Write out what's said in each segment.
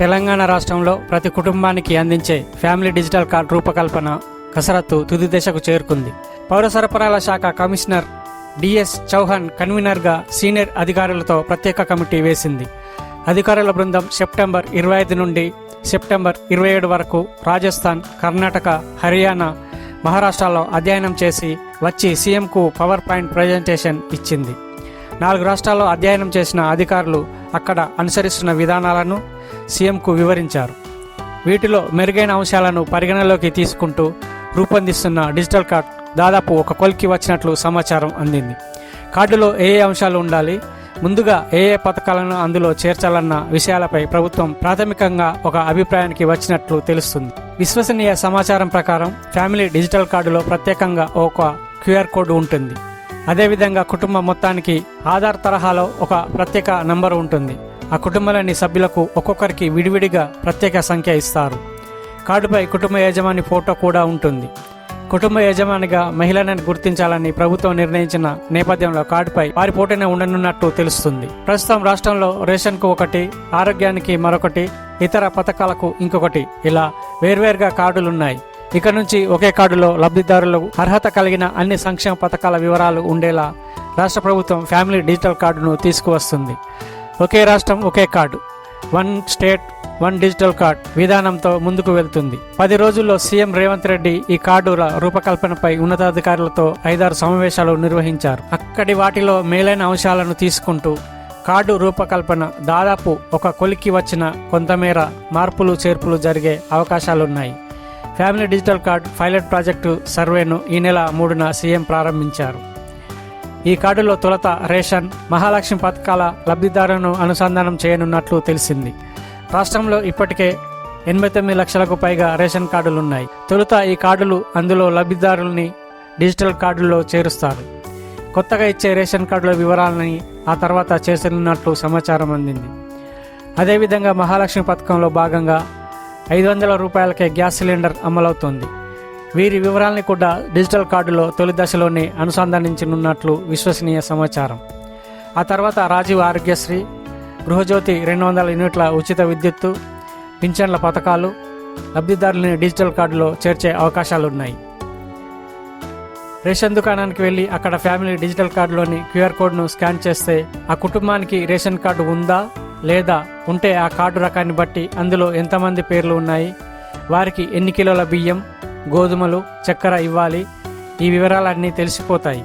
తెలంగాణ రాష్ట్రంలో ప్రతి కుటుంబానికి అందించే ఫ్యామిలీ డిజిటల్ కార్డ్ రూపకల్పన కసరత్తు తుది దశకు చేరుకుంది. పౌర సరఫరాల శాఖ కమిషనర్ డిఎస్ చౌహాన్ కన్వీనర్గా సీనియర్ అధికారులతో ప్రత్యేక కమిటీ వేసింది. అధికారుల బృందం సెప్టెంబర్ ఇరవై ఐదు నుండి సెప్టెంబర్ ఇరవై ఏడు వరకు రాజస్థాన్ కర్ణాటక హర్యానా మహారాష్ట్రలో అధ్యయనం చేసి వచ్చి సీఎంకు పవర్ పాయింట్ ప్రజెంటేషన్ ఇచ్చింది. నాలుగు రాష్ట్రాల్లో అధ్యయనం చేసిన అధికారులు అక్కడ అనుసరిస్తున్న విధానాలను సీఎంకు వివరించారు. వీటిలో మెరుగైన అంశాలను పరిగణలోకి తీసుకుంటూ రూపొందిస్తున్న డిజిటల్ కార్డ్ దాదాపు ఒక కొలికి వచ్చినట్లు సమాచారం అందింది. కార్డులో ఏ ఏ అంశాలు ఉండాలి ముందుగా ఏ ఏ పథకాలను అందులో చేర్చాలన్న విషయాలపై ప్రభుత్వం ప్రాథమికంగా ఒక అభిప్రాయానికి వచ్చినట్లు తెలుస్తుంది. విశ్వసనీయ సమాచారం ప్రకారం ఫ్యామిలీ డిజిటల్ కార్డులో ప్రత్యేకంగా ఒక క్యూఆర్ కోడ్ ఉంటుంది. అదేవిధంగా కుటుంబం మొత్తానికి ఆధార్ తరహాలో ఒక ప్రత్యేక నంబర్ ఉంటుంది. ఆ కుటుంబంలోని సభ్యులకు ఒక్కొక్కరికి విడివిడిగా ప్రత్యేక సంఖ్య ఇస్తారు. కార్డుపై కుటుంబ యజమాని ఫోటో కూడా ఉంటుంది. కుటుంబ యజమానిగా మహిళలను గుర్తించాలని ప్రభుత్వం నిర్ణయించిన నేపథ్యంలో కార్డుపై వారి పోటీనే ఉండనున్నట్టు తెలుస్తుంది. ప్రస్తుతం రాష్ట్రంలో రేషన్కు ఒకటి ఆరోగ్యానికి మరొకటి ఇతర పథకాలకు ఇంకొకటి. ఇలా వేర్వేరుగా కార్డులున్నాయి. ఇక నుంచి ఒకే కార్డులో లబ్ధిదారులకు అర్హత కలిగిన అన్ని సంక్షేమ పథకాల వివరాలు ఉండేలా రాష్ట్ర ప్రభుత్వం ఫ్యామిలీ డిజిటల్ కార్డును తీసుకువస్తుంది. ఒకే రాష్ట్రం ఒకే card one state one digital card విధానంతో ముందుకు వెళ్తుంది. పది రోజుల్లో సీఎం రేవంత్ రెడ్డి ఈ కార్డుల రూపకల్పనపై ఉన్నతాధికారులతో ఐదారు సమావేశాలు నిర్వహించారు. అక్కడి వాటిలో మేలైన అంశాలను తీసుకుంటూ కార్డు రూపకల్పన దాదాపు ఒక కొలికి వచ్చిన కొంతమేర మార్పులు చేర్పులు జరిగే అవకాశాలున్నాయి. Family digital card pilot project సర్వేను ఈ నెల మూడున సీఎం ప్రారంభించారు. ఈ కార్డులో తొలత రేషన్ మహాలక్ష్మి పథకాల లబ్ధిదారులను అనుసంధానం చేయనున్నట్లు తెలిసింది. రాష్ట్రంలో ఇప్పటికే ఎనభై తొమ్మిది లక్షలకు పైగా రేషన్ కార్డులు ఉన్నాయి తొలుత ఈ కార్డులు అందులో లబ్ధిదారుల్ని డిజిటల్ కార్డుల్లో చేరుస్తారు. కొత్తగా ఇచ్చే రేషన్ కార్డుల వివరాలని ఆ తర్వాత చేసనున్నట్లు సమాచారం అందింది. అదేవిధంగా మహాలక్ష్మి పథకంలో భాగంగా ఐదు వందల రూపాయలకే గ్యాస్ సిలిండర్ అమలవుతోంది. వీరి వివరాలని కూడా డిజిటల్ కార్డులో తొలి దశలోనే అనుసంధానించనున్నట్లు విశ్వసనీయ సమాచారం. ఆ తర్వాత రాజీవ్ ఆరోగ్యశ్రీ గృహజ్యోతి రెండు వందల యూనిట్ల ఉచిత విద్యుత్తు పింఛన్ల పథకాలు లబ్ధిదారులని డిజిటల్ కార్డులో చేర్చే అవకాశాలున్నాయి. రేషన్ దుకాణానికి వెళ్ళి అక్కడ ఫ్యామిలీ డిజిటల్ కార్డులోని క్యూఆర్ కోడ్ను స్కాన్ చేస్తే ఆ కుటుంబానికి రేషన్ కార్డు ఉందా లేదా ఉంటే ఆ కార్డు రకాన్ని బట్టి అందులో ఎంతమంది పేర్లు ఉన్నాయి? వారికి ఎన్ని కిలోల బియ్యం గోధుమలు చక్కెర ఇవ్వాలి? ఈ వివరాలన్నీ తెలిసిపోతాయి.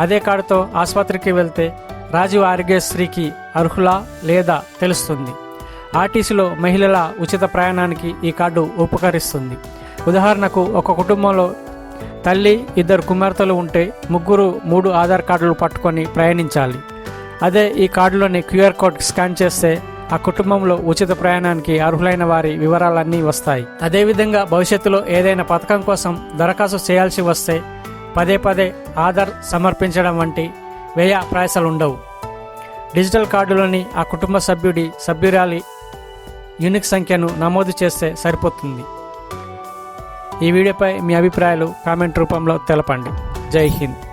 అదే కార్డుతో ఆసుపత్రికి వెళ్తే రాజీవ్ ఆరోగ్యశ్రీకి అర్హులా లేదా తెలుస్తుంది. ఆర్టీసీలో మహిళల ఉచిత ప్రయాణానికి ఈ కార్డు ఉపకరిస్తుంది. ఉదాహరణకు ఒక కుటుంబంలో తల్లి ఇద్దరు కుమార్తెలు ఉంటే ముగ్గురు మూడు ఆధార్ కార్డులు పట్టుకొని ప్రయాణించాలి. అదే ఈ కార్డులోని క్యూఆర్ కోడ్ స్కాన్ చేస్తే ఆ కుటుంబంలో ఉచిత ప్రయాణానికి అర్హులైన వారి వివరాలన్నీ వస్తాయి. అదేవిధంగా భవిష్యత్తులో ఏదైనా పథకం కోసం దరఖాస్తు చేయాల్సి వస్తే పదే పదే ఆధార్ సమర్పించడం వంటి వ్యయ ప్రయాసాలు ఉండవు. డిజిటల్ కార్డులోని ఆ కుటుంబ సభ్యుడి సభ్యురాలి యూనిక్ సంఖ్యను నమోదు చేస్తే సరిపోతుంది. ఈ వీడియోపై మీ అభిప్రాయాలు కామెంట్ రూపంలో తెలపండి. జై హింద్.